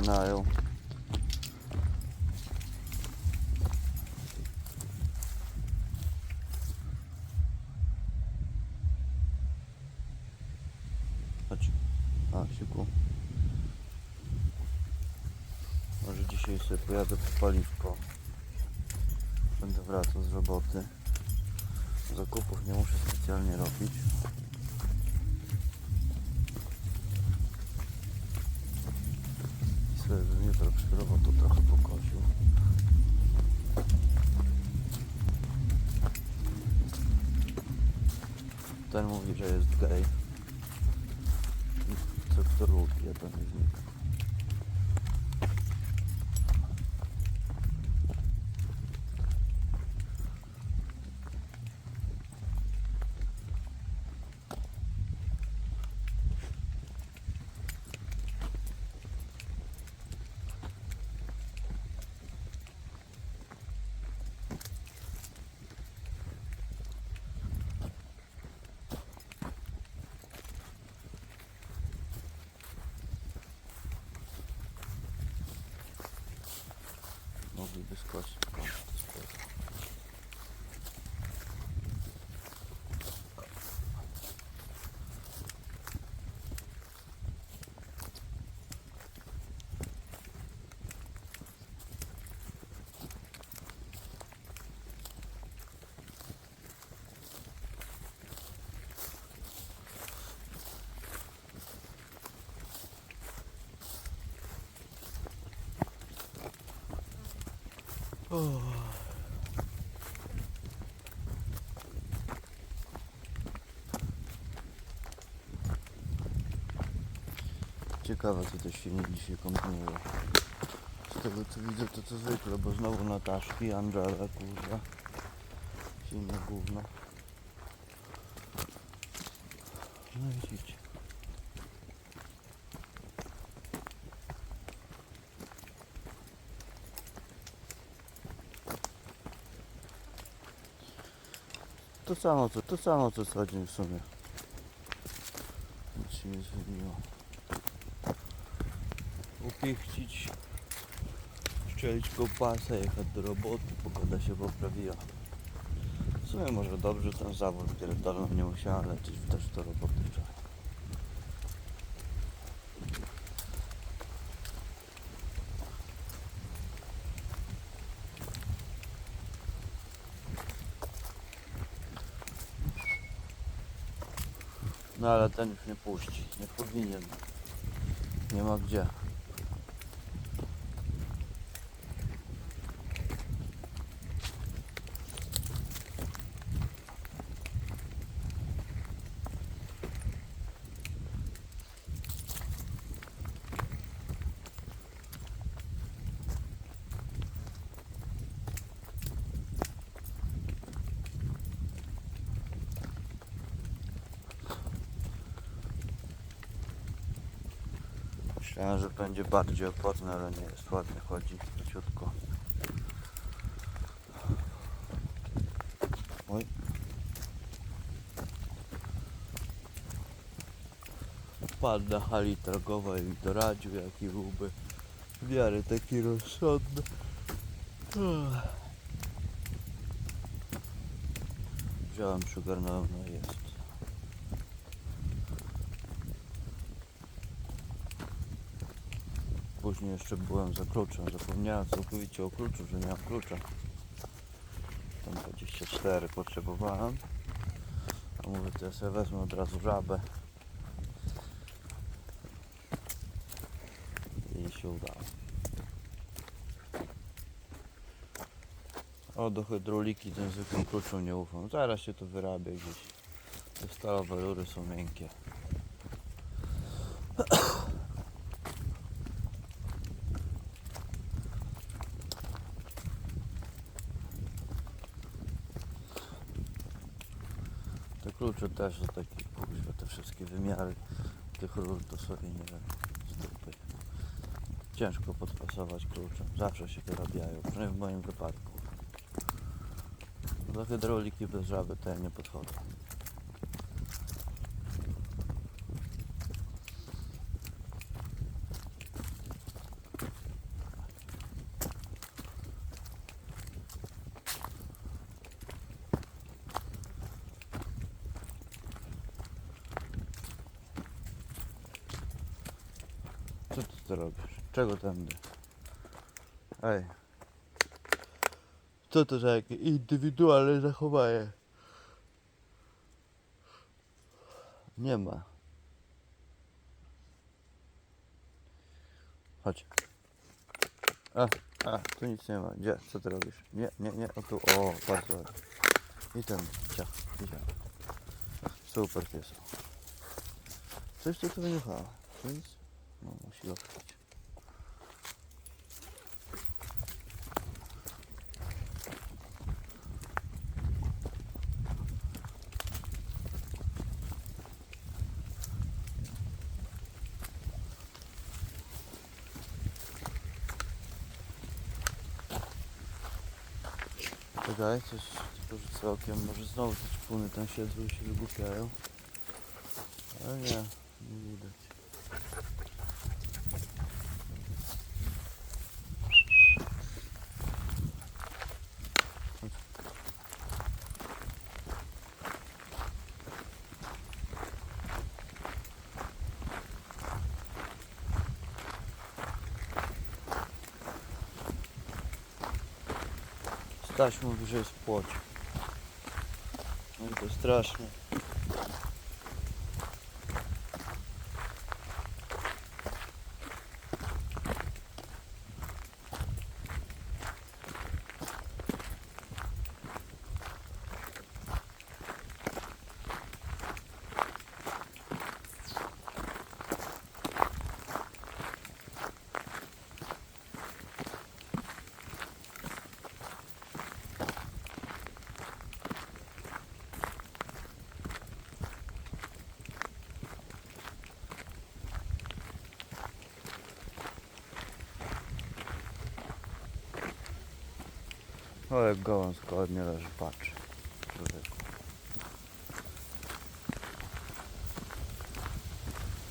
zaczynają. Chodź. A, siku. Może dzisiaj sobie pojadę po paliwko. Będę wracał z roboty. Zakupów nie muszę specjalnie robić. I jutro przed robotą trochę pokosił. Ten mówi, że jest gej. Co kto lubi, jeden z nich. без кассы Ciekawe co te świnie dzisiaj kombinują. Z tego co widzę to co zwykle, bo znowu Nataszki, Angela, kurwa. Świnie gówno. No widzicie. To samo co, to samo co dzień w sumie. Nic się nie zmieniło. Upichcić, szczelić kołpasa, jechać do roboty, pogoda się poprawiła. W sumie może dobrze ten zawód pierdolną nie musiała lecieć też do roboty wczoraj. No ale ten już nie puści, nie powinien. Nie ma gdzie. Myślałem, że będzie bardziej oporny, ale nie jest. Ładnie chodzi, ciutko. Oj. Na hali targowej mi doradził, jaki byłby w miarę taki rozsądny. Ech. Wziąłem, przygarnąłem, no jest. Później jeszcze byłem za kluczem. Zapomniałem całkowicie o kluczu, że nie mam klucza. Tam 24 potrzebowałem. A mówię, to ja sobie wezmę od razu żabę. I się udało. O, do hydrauliki tym zwykłym kluczem nie ufam. Zaraz się to wyrabia gdzieś. Te stalowe rury są miękkie. Te to takie kuźwa, te wszystkie wymiary tych rur to sobie nie wiem, dupy. Ciężko podpasować kluczem, zawsze się wyrabiają, przynajmniej w moim wypadku. Do hydrauliki bez żaby ja nie podchodzę. ty robisz? Czego tędy? Ej. Co to za jakie indywidualne zachowanie? Nie ma. Chodź. A, a, tu nic nie ma. Gdzie? Co ty robisz? Nie, nie, nie. O tu, o, bardzo ładnie. I ten, ciach, widziałem. Super pies. Coś tu tu wyjechało. Nic? No, musi odkryć. Czekaj, coś tylko rzucę okiem, może znowu te czpuny tam siedzą i się wygłupiają. Ale nie, nie widać. Staś mówi, że jest płoć. No to strasznie. O jak gołąz koło mnie leży, patrz. Człowieku.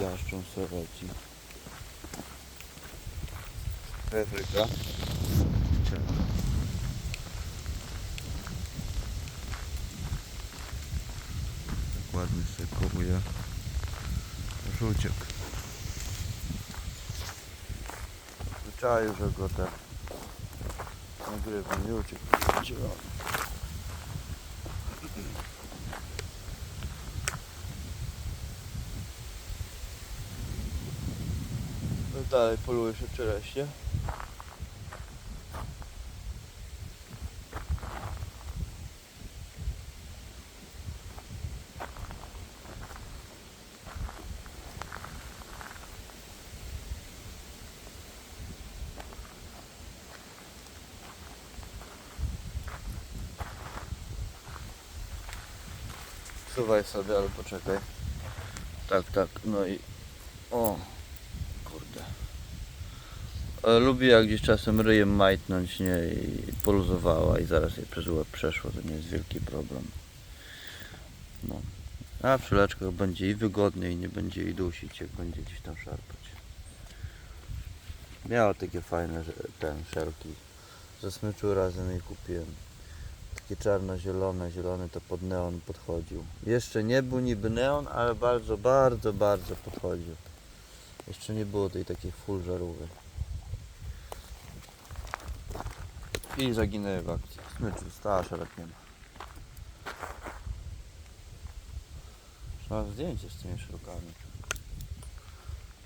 Jaszczą sereci. Fryka. Tak ładnie sobie. Już uciekł. Zwyczaju, że go tak nagrywam, uciekł. Zielony. No dalej polujesz jeszcze czereśnie. Suwaj sobie, ale poczekaj. Tak, tak, no i... O, kurde. E, Lubię jak gdzieś czasem ryjem majtnąć, nie? I poluzowała i zaraz jej przez łeb przeszło, to nie jest wielki problem. No. A przy leczkach będzie i wygodniej, nie będzie jej dusić, jak będzie gdzieś tam szarpać. Miała takie fajne, ten, szelki. Ze smyczu razem jej kupiłem takie czarno-zielone, zielony to pod neon podchodził. Jeszcze nie był niby neon, ale bardzo, bardzo, bardzo podchodził. Jeszcze nie było tej takiej full. I zaginęły w akcji. Smyczu, stała szereg nie ma. Mam zdjęcie z tymi szerokami.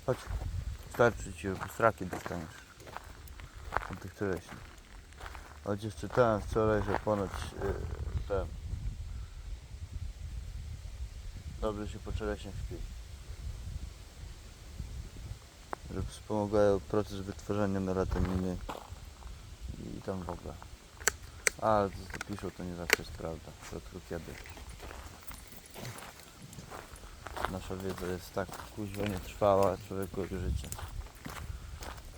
Chodź. Starczy ci, straki dostaniesz. Od tych czereśni. Chociaż czytałem wczoraj, że ponoć yy, ten dobrze się po czereśnie śpi. Że wspomagają proces wytwarzania melatoniny i tam w ogóle. Ale to, co piszą to nie zawsze jest prawda. Środku kiedy. Nasza wiedza jest tak kuźwa nietrwała, człowieku jak życie.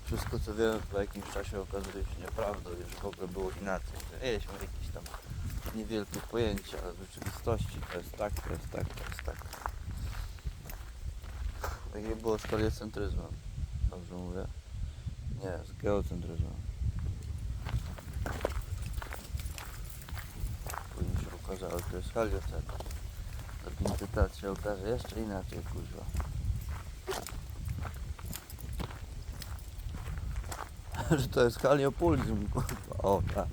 Wszystko co wiemy po jakimś czasie okazuje się nieprawdą, że w ogóle było inaczej. Mieliśmy jakieś tam niewielkie pojęcie, ale w rzeczywistości to jest tak, to jest tak, to jest tak. Tak jak było z heliocentryzmem. Dobrze mówię? Nie, z geocentryzmem. Później się okazało, że to jest heliocentryzm. Się okaże jeszcze inaczej, kuźwa. że to jest heliopulizm, kurwa. O, tak.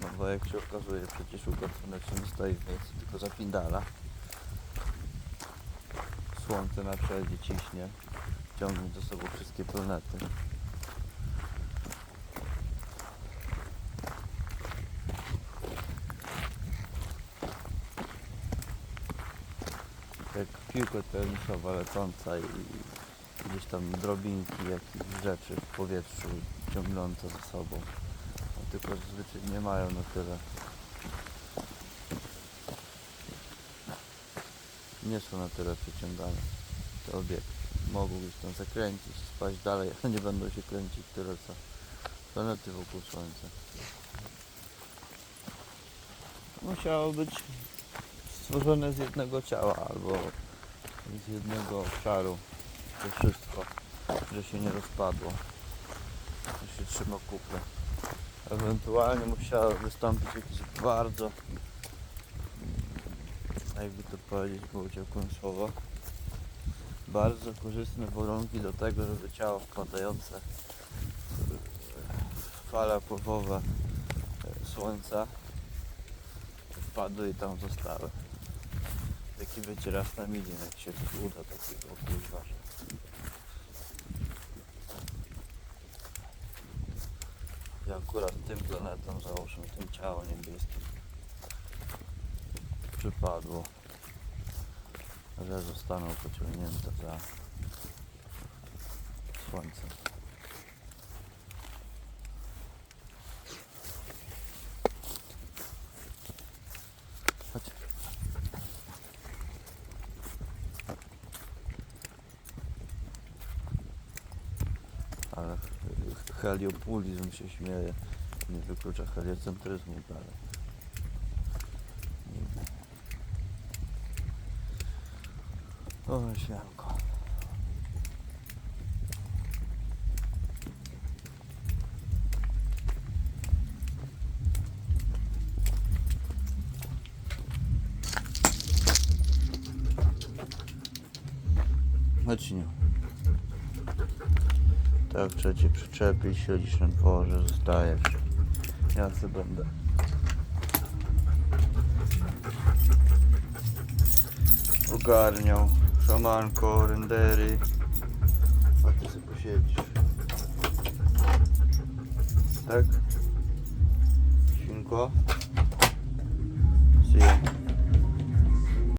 No bo jak się okazuje, przecież Układ Słoneczny stoi w miejscu, tylko zapindala. Słońce na przodzie ciśnie, ciągnie do sobą wszystkie planety. Jak piłka tenisowa lecąca i gdzieś tam drobinki jakichś rzeczy w powietrzu ciągnące za sobą. Tylko zazwyczaj nie mają na tyle. Nie są na tyle przyciągane te obiekty. Mogą gdzieś tam zakręcić, spaść dalej, ale nie będą się kręcić tyle co planety wokół Słońca. Musiało być stworzone z jednego ciała albo z jednego obszaru to wszystko, że się nie rozpadło, że się trzyma kupę. Ewentualnie musiało wystąpić jakieś bardzo, jakby to powiedzieć, było uciekłem słowo, bardzo korzystne warunki do tego, żeby ciało wpadające w fale pływowe e, słońca wpadły i tam zostały. Taki wiecie raz na milion, jak się uda takiego kuźwa. I akurat tym planetom, załóżmy tym ciało niebieskim przypadło, że zostaną pociągnięte za Słońcem. Chodź. Ale heliopulizm się śmieje. Nie wyklucza heliocentryzmu. Nigdy. O, śmiałko. Chodź nie. Tak, trzeba cię przyczepić, siedzisz na dworze, zostajesz. Ja sobie będę. Ogarniał. Szamanko, rendery. A ty sobie posiedzisz. Tak? Świnko?